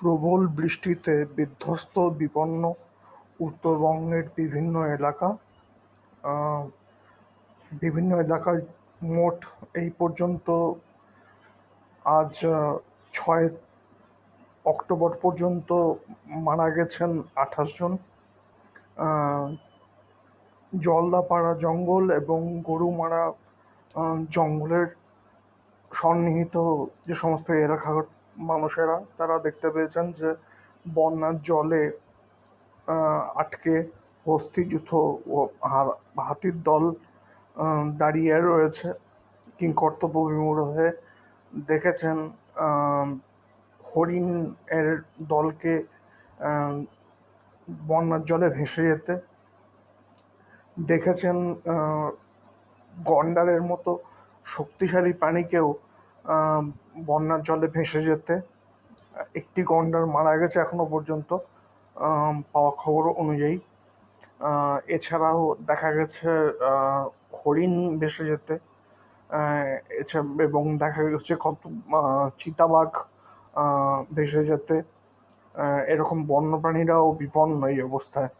প্রবল বৃষ্টিতে বিধ্বস্ত, বিপন্ন উত্তরবঙ্গের বিভিন্ন এলাকা বিভিন্ন এলাকায় মোট এই পর্যন্ত আজ ছয় অক্টোবর পর্যন্ত মারা গেছেন আঠাশ জন। জলদাপাড়া জঙ্গল এবং গরুমারা জঙ্গলের সন্নিহিত যে সমস্ত এলাকার মানুষেরা তারা দেখতে পেয়েছেন যে বন্যার জলে আটকে হস্তিযুথ ও হাতির দল দাঁড়িয়ে রয়েছে। কিং কর্তব্য বিমূঢ় হয়ে দেখেছেন আহ, হরিণ এর দলকে বন্যার জলে ভেসে যেতে। দেখেছেন গন্ডারের মতো শক্তিশালী প্রাণীকেও বন্যার জলে ভেসে যেতে। একটি গন্ডার মারা গেছে এখনও পর্যন্ত পাওয়া খবর অনুযায়ী। এছাড়াও দেখা গেছে হরিণ ভেসে যেতে। এছাড়া এবং দেখা গেছে কত চিতাবাঘ ভেসে যেতে। এরকম বন্যপ্রাণীরাও বিপন্ন এই অবস্থায়।